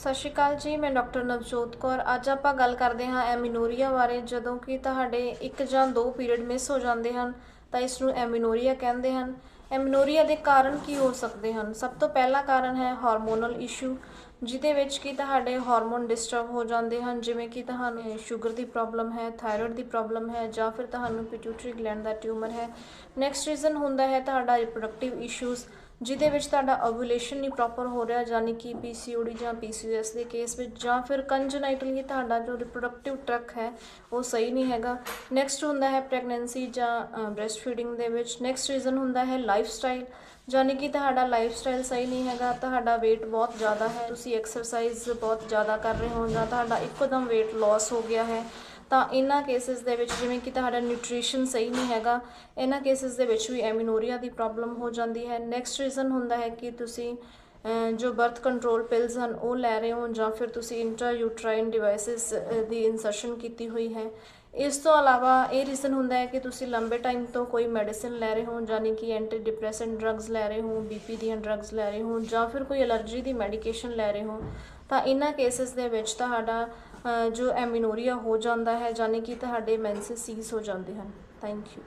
ਸਤਿ ਸ਼੍ਰੀ ਅਕਾਲ ਜੀ, ਮੈਂ ਡਾਕਟਰ ਨਵਜੋਤ ਕੌਰ। ਅੱਜ ਆਪਾਂ ਗੱਲ ਕਰਦੇ ਹਾਂ ਐਮੀਨੋਰੀਆ ਬਾਰੇ। ਜਦੋਂ ਕਿ ਤੁਹਾਡੇ ਇੱਕ ਜਾਂ ਦੋ ਪੀਰੀਅਡ ਮਿਸ ਹੋ ਜਾਂਦੇ ਹਨ, ਤਾਂ ਇਸ ਨੂੰ ਐਮੀਨੋਰੀਆ ਕਹਿੰਦੇ ਹਨ। ਐਮਿਨੋਰੀਆ ਦੇ ਕਾਰਨ ਕੀ ਹੋ ਸਕਦੇ ਹਨ? ਸਭ ਤੋਂ ਪਹਿਲਾ ਕਾਰਨ ਹੈ ਹਾਰਮੋਨਲ ਇਸ਼ੂ, ਜਿਹਦੇ ਵਿੱਚ ਕਿ ਤੁਹਾਡੇ ਹਾਰਮੋਨ ਡਿਸਟਰਬ ਹੋ ਜਾਂਦੇ ਹਨ। ਜਿਵੇਂ ਕਿ ਤੁਹਾਨੂੰ ਸ਼ੂਗਰ ਦੀ ਪ੍ਰੋਬਲਮ ਹੈ, ਥਾਇਰੋਇਡ ਦੀ ਪ੍ਰੋਬਲਮ ਹੈ, ਜਾਂ ਫਿਰ ਤੁਹਾਨੂੰ ਪਿਟਿਊਟਰੀ ਗਲੈਂਡ ਦਾ ਟਿਊਮਰ ਹੈ। ਨੈਕਸਟ ਰੀਜ਼ਨ ਹੁੰਦਾ ਹੈ ਤੁਹਾਡਾ ਰਿਪਰੋਡਕਟਿਵ ਇਸ਼ੂਜ਼। ਜਿਹਦੇ ਵਿੱਚ ਤੁਹਾਡਾ ਓਵੂਲੇਸ਼ਨ ਨਹੀਂ ਪ੍ਰੋਪਰ ਹੋ ਰਿਹਾ ਯਾਨੀ ਕਿ ਪੀਸੀਓਡੀ ਜਾਂ ਪੀਸੀਓਐਸ ਦੇ ਕੇਸ ਵਿੱਚ, ਜਾਂ ਫਿਰ ਕੰਜਨਾਈਟਲੀ ਤੁਹਾਡਾ ਜੋ ਰਿਪਰੋਡਕਟਿਵ ਟਰੱਕ ਹੈ, ਉਹ ਸਹੀ ਨਹੀਂ ਹੈਗਾ। ਨੈਕਸਟ ਹੁੰਦਾ ਹੈ ਪ੍ਰੈਗਨੈਂਸੀ ਜਾਂ ਬ੍ਰੈਸਟ ਫੀਡਿੰਗ ਦੇ ਵਿੱਚ। ਨੈਕਸਟ ਰੀਜ਼ਨ ਹੁੰਦਾ ਹੈ ਲਾਈਫ ਸਟਾਈਲ ਯਾਨੀ ਕਿ ਤੁਹਾਡਾ ਲਾਈਫ ਸਟਾਈਲ ਸਹੀ ਨਹੀਂ ਹੈਗਾ, ਤੁਹਾਡਾ weight ਬਹੁਤ ਜ਼ਿਆਦਾ ਹੈ। ਤੁਸੀਂ ਐਕਸਰਸਾਈਜ਼ ਬਹੁਤ ਜ਼ਿਆਦਾ ਕਰ ਰਹੇ ਹੋ ਜਾਂ ਤੁਹਾਡਾ ਇੱਕੋ ਦਮ weight loss ਹੋ ਗਿਆ ਹੈ। ਤਾਂ ਇਹਨਾਂ ਕੇਸਿਸ ਦੇ ਵਿੱਚ ਜਿਵੇਂ ਕਿ ਤੁਹਾਡਾ ਨਿਊਟ੍ਰੀਸ਼ਨ ਸਹੀ ਨਹੀਂ ਹੈਗਾ, ਇਹਨਾਂ ਕੇਸਿਸ ਦੇ ਵਿੱਚ ਵੀ ਐਮੀਨੋਰੀਆ ਦੀ ਪ੍ਰੋਬਲਮ ਹੋ ਜਾਂਦੀ ਹੈ। ਨੈਕਸਟ ਰੀਜ਼ਨ ਹੁੰਦਾ ਹੈ ਕਿ ਤੁਸੀਂ ਜੋ ਬਰਥ ਕੰਟਰੋਲ ਪਿਲਸ ਹਨ, ਉਹ ਲੈ ਰਹੇ ਹੋ ਜਾਂ ਫਿਰ ਤੁਸੀਂ ਇੰਟਰਾ ਯੂਟਰਾਈਨ ਡਿਵਾਈਸਿਸ ਦੀ ਇਨਸਰਸ਼ਨ ਕੀਤੀ ਹੋਈ ਹੈ। ਇਸ ਤੋਂ ਇਲਾਵਾ ਇਹ ਰੀਜ਼ਨ ਹੁੰਦਾ ਹੈ ਕਿ ਤੁਸੀਂ ਲੰਬੇ ਟਾਈਮ ਤੋਂ ਕੋਈ ਮੈਡੀਸਿਨ ਲੈ ਰਹੇ ਹੋ ਯਾਨੀ ਕਿ ਐਂਟੀ ਡਿਪਰੈਸੈਂਟ ਡਰੱਗਸ ਲੈ ਰਹੇ ਹੋ ਬੀਪੀ ਦੀਆਂ ਡਰੱਗਸ ਲੈ ਰਹੇ ਹੋ ਜਾਂ ਫਿਰ ਕੋਈ ਐਲਰਜੀ ਦੀ ਮੈਡੀਕੇਸ਼ਨ ਲੈ ਰਹੇ ਹੋ। ਤਾਂ ਇਹਨਾਂ ਕੇਸਿਸ ਦੇ ਵਿੱਚ ਤੁਹਾਡਾ ਜੋ ਐਮਿਨੋਰੀਆ ਹੋ ਜਾਂਦਾ ਹੈ ਯਾਨੀ ਕਿ ਤੁਹਾਡੇ ਮੈਂਸਸ ਸੀਜ਼ ਹੋ ਜਾਂਦੇ ਹਨ। Thank you